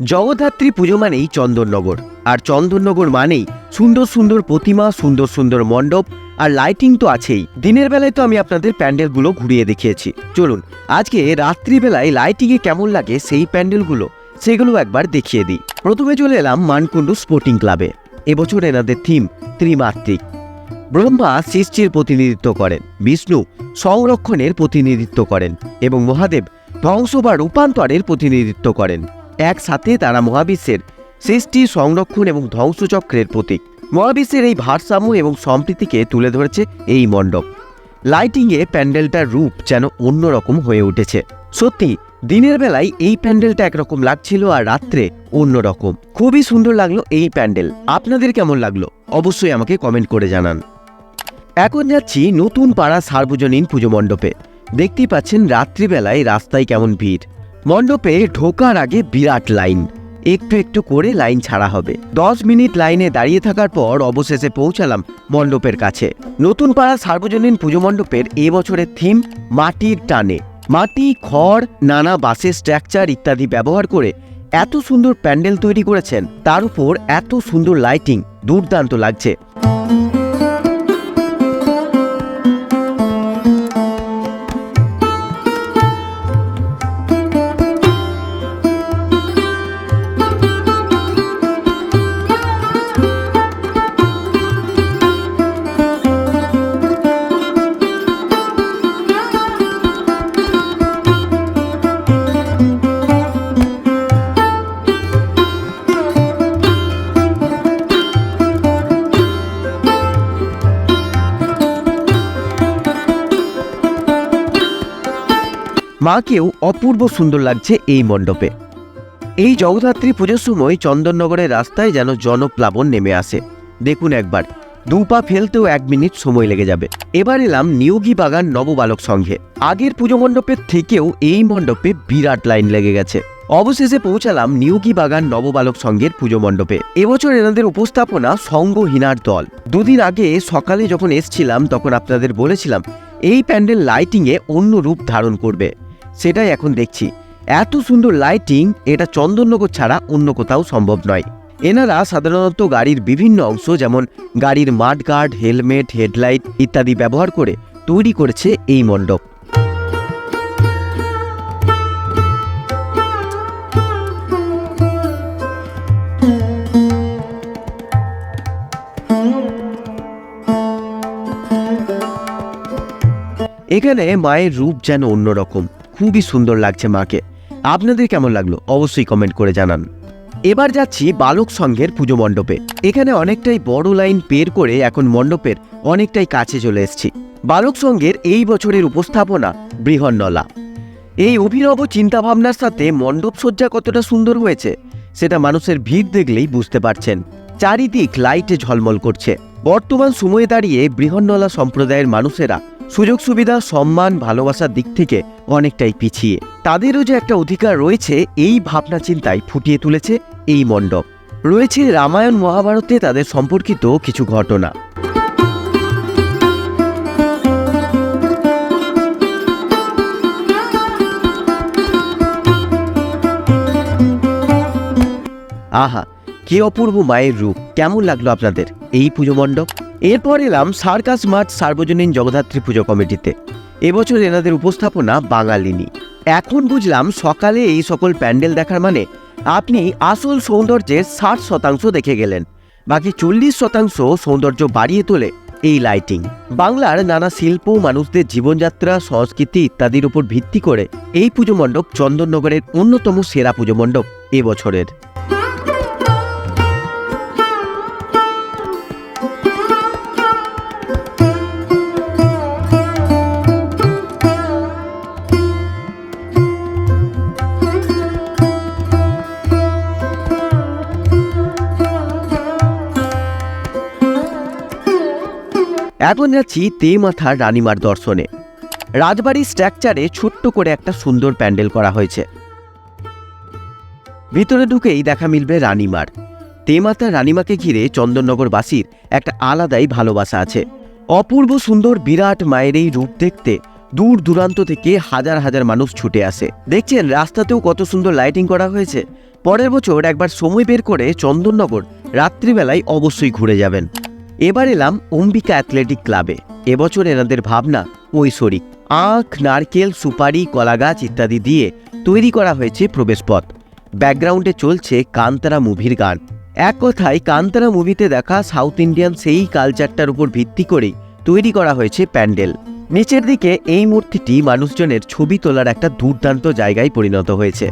জগদ্ধাত্রী পুজো মানেই চন্দননগর। আর চন্দননগর মানেই সুন্দর সুন্দর প্রতিমা, সুন্দর সুন্দর মণ্ডপ, আর লাইটিং তো আছেই। দিনের বেলায় তো আমি আপনাদের প্যান্ডেলগুলো ঘুরিয়ে দেখিয়েছি। চলুন, আজকে রাত্রিবেলায় লাইটিংয়ে কেমন লাগে সেই প্যান্ডেলগুলো, সেগুলো একবার দেখিয়ে দিই। প্রথমে চলে এলাম মানকুণ্ডু স্পোর্টিং ক্লাবে এবছর এনাদের থিম ত্রিমাত্রিক। ব্রহ্মা সৃষ্টির প্রতিনিধিত্ব করেন, বিষ্ণু সংরক্ষণের প্রতিনিধিত্ব করেন, এবং মহাদেব ধ্বংস বা রূপান্তরের প্রতিনিধিত্ব করেন। একসাথে তারা মহাবিশ্বের সৃষ্টি, সংরক্ষণ এবং ধ্বংসচক্রের প্রতীক। মহাবিশ্বের এই ভারসাম্য এবং সম্প্রীতিকে তুলে ধরেছে এই মণ্ডপ। লাইটিংয়ে প্যান্ডেলটার রূপ যেন অন্যরকম হয়ে উঠেছে। সত্যি, দিনের বেলায় এই প্যান্ডেলটা একরকম লাগছিল আর রাত্রে অন্যরকম। খুবই সুন্দর লাগল এই প্যান্ডেল। আপনাদের কেমন লাগল? অবশ্যই আমাকে কমেন্ট করে জানান। এখন যাচ্ছি নতুন পাড়া সার্বজনীন পুজো মণ্ডপে। দেখতেই পাচ্ছেন রাত্রিবেলায় রাস্তায় কেমন ভিড়। মণ্ডপে ঢোকার আগে বিরাট লাইন। একটু একটু করে লাইন ছাড়া হবে। দশ মিনিট লাইনে দাঁড়িয়ে থাকার পর অবশেষে পৌঁছালাম মণ্ডপের কাছে। নতুন পাড়া সার্বজনীন পুজো মণ্ডপের এবছরের থিম মাটির টানে। মাটি, খড়, নানা বাসের স্ট্রাকচার ইত্যাদি ব্যবহার করে এত সুন্দর প্যান্ডেল তৈরি করেছেন, তার উপর এত সুন্দর লাইটিং দুর্দান্ত লাগছে। মাকেও অপূর্ব সুন্দর লাগছে এই মণ্ডপে। এই জগদ্ধাত্রী পুজোর সময় চন্দননগরের রাস্তায় যেন জনপ্লাবন নেমে আসে। দেখুন একবার, দু পা ফেলতেও এক মিনিট সময় লেগে যাবে। এবার এলাম নিয়োগী বাগান নববালক সংঘে। আগের পুজো মণ্ডপের থেকেও এই মণ্ডপে বিরাট লাইন লেগে গেছে। অবশেষে পৌঁছালাম নিয়োগী বাগান নববালক সংঘের পুজো মণ্ডপে। এবছর এনাদের উপস্থাপনা সঙ্গহীনার দল। দুদিন আগে সকালে যখন এসছিলাম, তখন আপনাদের বলেছিলাম, এই প্যান্ডেল লাইটিংয়ে অন্য রূপ ধারণ করবে। সেটাই এখন দেখছি। এত সুন্দর লাইটিং এটা চন্দননগর ছাড়া অন্য কোথাও সম্ভব নয়। এনারা সাধারণত গাড়ির বিভিন্ন অংশ, যেমন গাড়ির মাঠগার্ড হেলমেট হেডলাইট ইত্যাদি ব্যবহার করে তৈরি করেছে এই মণ্ডপ। এখানে মায়ের রূপ যেন অন্যরকম। খুবই সুন্দর লাগছে মাকে। আপনাদের কেমন লাগল অবশ্যই কমেন্ট করে জানান। এবার যাচ্ছি বালক সংঘের পুজো মণ্ডপে। এখানে অনেকটাই বড় লাইন পের করে এখন মণ্ডপের অনেকটাই কাছে চলে এসেছি। বালক সংঘের এই বছরের উপস্থাপনা বৃহন্নলা। এই অভিনব চিন্তাভাবনার সাথে মণ্ডপ সজ্জা কতটা সুন্দর হয়েছে, সেটা মানুষের ভিড় দেখলেই বুঝতে পারছেন। চারিদিক লাইটে ঝলমল করছে। বর্তমান সময়ে দাঁড়িয়ে বৃহন্নলা সম্প্রদায়ের মানুষেরা সুযোগ সুবিধা, সম্মান, ভালোবাসার দিক থেকে অনেকটাই পিছিয়ে। তাদেরও যে একটা অধিকার রয়েছে, এই ভাবনা চিন্তায় ফুটিয়ে তুলেছে এই মণ্ডপ। রয়েছে রামায়ণ মহাভারতে তাদের সম্পর্কিত কিছু ঘটনা। আহা কি অপূর্ব মায়ের রূপ? কেমন লাগল আপনাদের? এই পুজো মণ্ডপ? এরপর এলাম সার্কাস মাঠ সার্বজনীন জগদ্ধাত্রী পুজো কমিটিতে। এবছর এনাদের উপস্থাপনা বাঙালিনী। এখন বুঝলাম সকালে এই সকল প্যান্ডেল দেখার মানে আপনি আসল সৌন্দর্যের ষাট শতাংশ দেখে গেলেন। বাকি চল্লিশ শতাংশ সৌন্দর্য বাড়িয়ে তোলে এই লাইটিং। বাংলার নানা শিল্প, মানুষদের জীবনযাত্রা, সংস্কৃতি ইত্যাদির উপর ভিত্তি করে এই পুজো মণ্ডপ চন্দননগরের অন্যতম সেরা পুজো মণ্ডপ এবছরের। এখন যাচ্ছি তে তেমাথার রানিমার দর্শনে। রাজবাড়ির স্ট্রাকচারে ছোট্ট করে একটা সুন্দর প্যান্ডেল করা হয়েছে। ভিতরে ঢুকেই দেখা মিলবে রানিমার। তেমাতা রানিমাকে ঘিরে চন্দননগরবাসীর একটা আলাদাই ভালোবাসা আছে। অপূর্ব সুন্দর বিরাট মায়ের এই রূপ দেখতে দূর দূরান্ত থেকে হাজার হাজার মানুষ ছুটে আসে। দেখছেন রাস্তাতেও কত সুন্দর লাইটিং করা হয়েছে? পরের বছর একবার সময় বের করে চন্দননগর রাত্রিবেলায় অবশ্যই ঘুরে যাবেন। এবার এলাম অম্বিকা অ্যাথলেটিক ক্লাবে। এবছর এনাদের ভাবনা ঐশ্বরিক। আখ, নারকেল, সুপারি, কলাগাছ ইত্যাদি দিয়ে তৈরি করা হয়েছে প্রবেশপথ। ব্যাকগ্রাউন্ডে চলছে কান্তারা মুভির গান। এক কথায় কান্তারা মুভিতে দেখা সাউথ ইন্ডিয়ান সেই কালচারটার উপর ভিত্তি করেই তৈরি করা হয়েছে প্যান্ডেল। নিচের দিকে এই মূর্তিটি মানুষজনের ছবি তোলার একটা দুর্দান্ত জায়গায় পরিণত হয়েছে।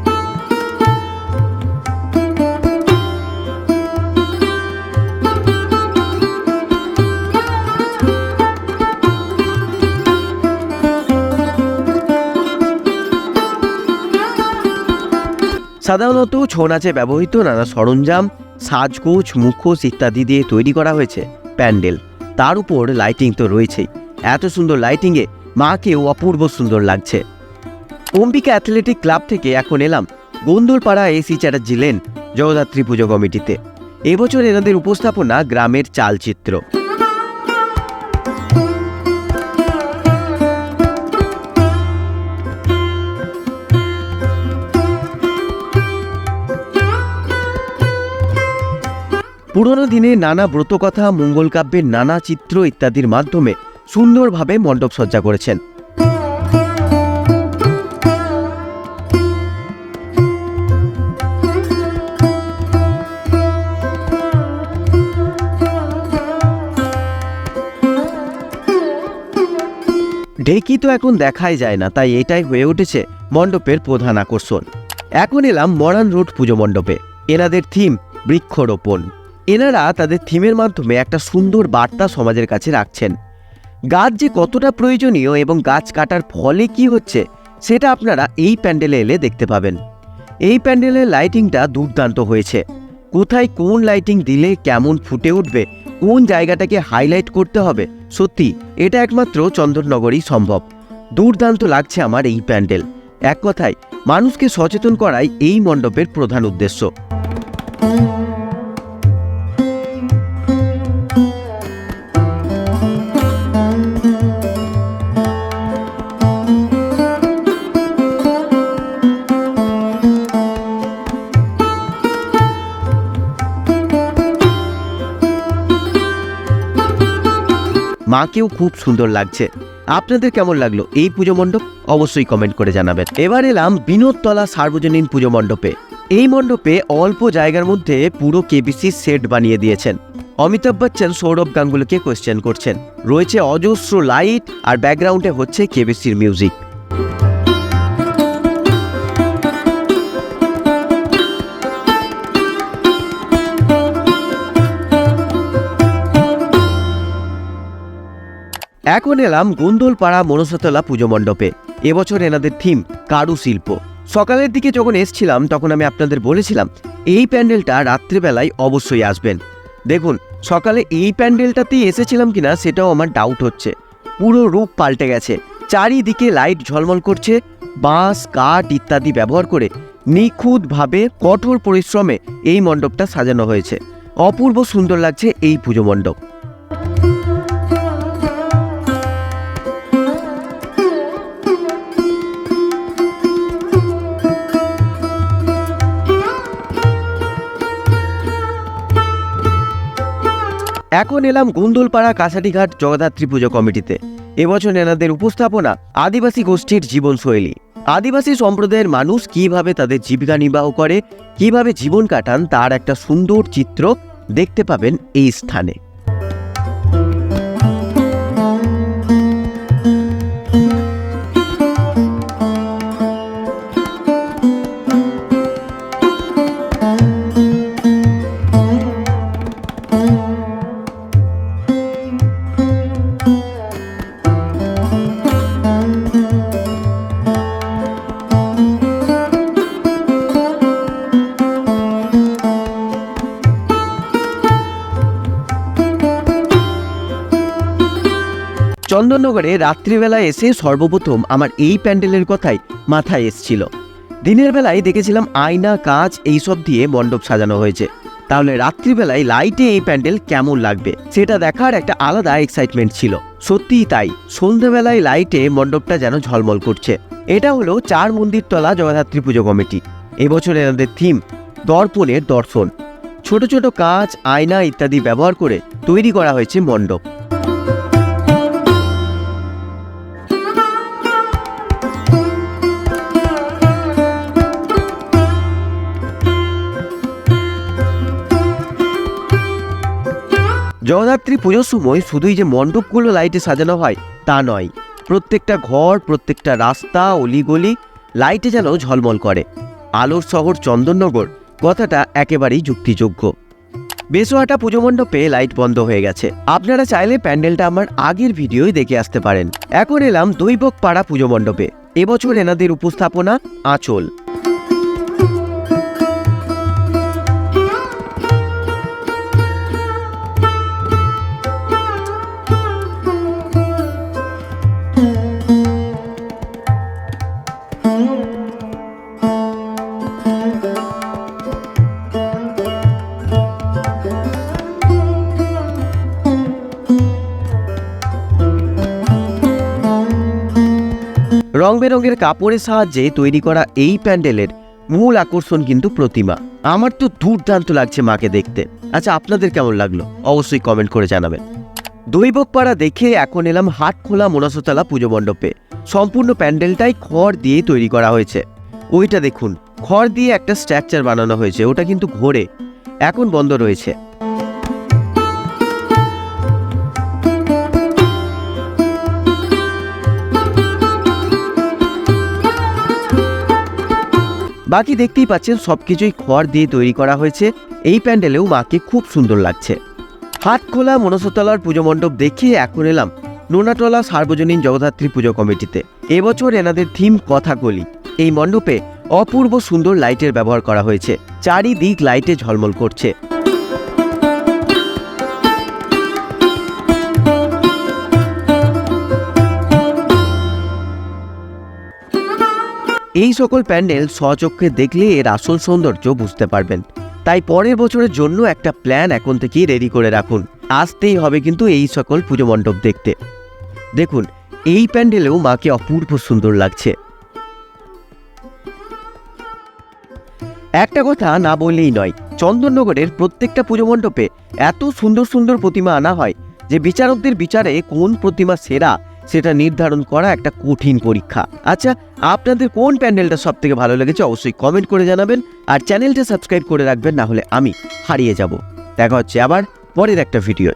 সাধারণত ছৌ নাচে ব্যবহৃত নানা সরঞ্জাম, সাজগোজ, মুখোশ ইত্যাদি দিয়ে তৈরি করা হয়েছে প্যান্ডেল। তার উপর লাইটিং তো রয়েছেই। এত সুন্দর লাইটিংয়ে মাকেও অপূর্ব সুন্দর লাগছে। অম্বিকা অ্যাথলেটিক ক্লাব থেকে এখন এলাম Gondalpara A C Chatterjee lane, Jagaddhatri Puja কমিটিতে। এবছর এনাদের উপস্থাপনা গ্রামের চালচিত্র। পুরনো দিনে নানা ব্রতকথা, মঙ্গলকাব্যের নানা চিত্র ইত্যাদির মাধ্যমে সুন্দরভাবে মণ্ডপ সজ্জা করেছেন। ঢেকি তো এখন দেখাই যায় না, তাই এটাই হয়ে উঠেছে মণ্ডপের প্রধান আকর্ষণ। এখন এলাম মরান রোড পুজো মণ্ডপে। এনাদের থিম বৃক্ষরোপণ। এনারা তাদের থিমের মাধ্যমে একটা সুন্দর বার্তা সমাজের কাছে রাখছেন। গাছ যে কতটা প্রয়োজনীয় এবং গাছ কাটার ফলে কি হচ্ছে, সেটা আপনারা এই প্যান্ডেলে এলে দেখতে পাবেন। এই প্যান্ডেলের লাইটিংটা দুর্দান্ত হয়েছে। কোথায় কোন লাইটিং দিলে কেমন ফুটে উঠবে, কোন জায়গাটাকে হাইলাইট করতে হবে, সত্যি এটা একমাত্র চন্দননগরেই সম্ভব। দুর্দান্ত লাগছে আমার এই প্যান্ডেল। এক কথায়, মানুষকে সচেতন করাই এই মণ্ডপের প্রধান উদ্দেশ্য। মাকেও খুব সুন্দর লাগছে। আপনাদের কেমন লাগল এই পুজো মণ্ডপ? অবশ্যই কমেন্ট করে জানাবেন। এবার এলাম বিনোদতলা সার্বজনীন পুজো মণ্ডপে। এই মণ্ডপে অল্প জায়গার মধ্যে পুরো কেবিসি সেট বানিয়ে দিয়েছেন। অমিতাভ বচ্চন, সৌরভ গাঙ্গুলিকে কোয়েশ্চেন করছেন। রয়েছে অজস্র লাইট আর ব্যাকগ্রাউন্ডে হচ্ছে কেবিসির মিউজিক এখন এলাম গোন্দলপাড়া মনসাতলা পুজো মণ্ডপে। এবছর এনাদের থিম কারুশিল্প সকালের দিকে যখন এসছিলাম, তখন আমি আপনাদের বলেছিলাম, এই প্যান্ডেলটা রাত্রিবেলায় অবশ্যই আসবেন। দেখুন, সকালে এই প্যান্ডেলটাতেই এসেছিলাম কিনা সেটাও আমার ডাউট হচ্ছে। পুরো রূপ পাল্টে গেছে। চারিদিকে লাইট ঝলমল করছে। বাঁশ, কাঠ ইত্যাদি ব্যবহার করে নিখুঁতভাবে কঠোর পরিশ্রমে এই মণ্ডপটা সাজানো হয়েছে। অপূর্ব সুন্দর লাগছে এই পুজো মণ্ডপ। এখন এলাম গুন্দলপাড়া কাছাটিঘাট জগদ্ধাত্রী পুজো কমিটিতে। এবছর এনাদের উপস্থাপনা আদিবাসী গোষ্ঠীর জীবনশৈলী। আদিবাসী সম্প্রদায়ের মানুষ কীভাবে তাদের জীবিকা নির্বাহ করে, কীভাবে জীবন কাটান, তার একটা সুন্দর চিত্র দেখতে পাবেন এই স্থানে। চন্দননগরে রাত্রিবেলায় এসে সর্বপ্রথম আমার এই প্যান্ডেলের কথাই মাথায় এসছিল। দিনের বেলায় দেখেছিলাম আয়না, কাঁচ এইসব দিয়ে মণ্ডপ সাজানো হয়েছে। তাহলে রাত্রিবেলায় লাইটে এই প্যান্ডেল কেমন লাগবে? সেটা দেখার একটা আলাদা এক্সাইটমেন্ট ছিল। সত্যিই তাই সন্ধ্যাবেলায় লাইটে মণ্ডপটা যেন ঝলমল করছে। এটা হলো চার মন্দির তলা জগদ্ধাত্রী পুজো কমিটি। এবছর এনাদের থিম দর্পণের দর্শন। ছোট ছোট কাঁচ, আয়না ইত্যাদি ব্যবহার করে তৈরি করা হয়েছে মণ্ডপ। জগদ্ধাত্রী পুজোর সময় শুধুই যে মণ্ডপগুলো লাইটে সাজানো হয়, তা নয়। প্রত্যেকটা ঘর, প্রত্যেকটা রাস্তা, অলিগলি, লাইটে যেন ঝলমল করে। আলোর শহর চন্দননগর, কথাটা একেবারেই যুক্তিযোগ্য। বেসোয়াটা পুজো মণ্ডপে লাইট বন্ধ হয়ে গেছে। আপনারা চাইলে প্যান্ডেলটা আমার আগের ভিডিওই দেখে আসতে পারেন। এখন এলাম দৈবক পাড়া পুজো মণ্ডপে। এবছর এনাদের উপস্থাপনা, আঁচল। বেরঙের কাপড়ের সাহায্যে তৈরি করা এই প্যান্ডেলের মূল আকর্ষণ কিন্তু প্রতিমা। আমার তো দুর্দান্ত লাগছে মাকে দেখতে। আচ্ছা আপনাদের কেমন লাগল? অবশ্যই কমেন্ট করে জানাবেন। দৈবকপাড়া দেখে এখন এলাম হাটখোলা মনসতলা পুজো মণ্ডপে। সম্পূর্ণ প্যান্ডেলটাই খড় দিয়ে তৈরি করা হয়েছে। ওইটা দেখুন, খড় দিয়ে একটা স্ট্রাকচার বানানো হয়েছে, ওটা কিন্তু ঘোরে। এখন বন্ধ রয়েছে। বাকি দেখতেই পাচ্ছেন সব কিছুই খড় দিয়ে তৈরি করা হয়েছে। এই প্যান্ডেলেও মাকে খুব সুন্দর লাগছে। হাত খোলা মনসতলার পুজো মণ্ডপ দেখিয়ে এখন এলাম নোনাটলা সার্বজনীন জগদ্ধাত্রী পুজো কমিটিতে। এবছর এনাদের থিম কথাকলি। এই মণ্ডপে অপূর্ব সুন্দর লাইটের ব্যবহার করা হয়েছে। চারিদিক লাইটে ঝলমল করছে। এই সকল প্যান্ডেল স্বচক্ষে দেখলে এর আসল সৌন্দর্য বুঝতে পারবেন। তাই পরের বছরের জন্য একটা প্ল্যান এখন থেকেই রেডি করে রাখুন। আসতেই হবে কিন্তু এই সকল পুজো মণ্ডপ দেখতে। দেখুন, এই প্যান্ডেলেও মাকে অপূর্ব সুন্দর লাগছে। একটা কথা না বললেই নয়, চন্দননগরের প্রত্যেকটা পুজো মণ্ডপে এত সুন্দর সুন্দর প্রতিমা আনা হয় যে বিচারকদের বিচারে কোন প্রতিমা সেরা সেটা নির্ধারণ করা একটা কঠিন পরীক্ষা। আচ্ছা আপনাদের কোন প্যান্ডেলটা সব থেকে ভালো লেগেছে অবশ্যই কমেন্ট করে জানাবেন আর চ্যানেলটা সাবস্ক্রাইব করে রাখবেন, না হলে আমি হারিয়ে যাব। দেখা হচ্ছে আবার পরের একটা ভিডিও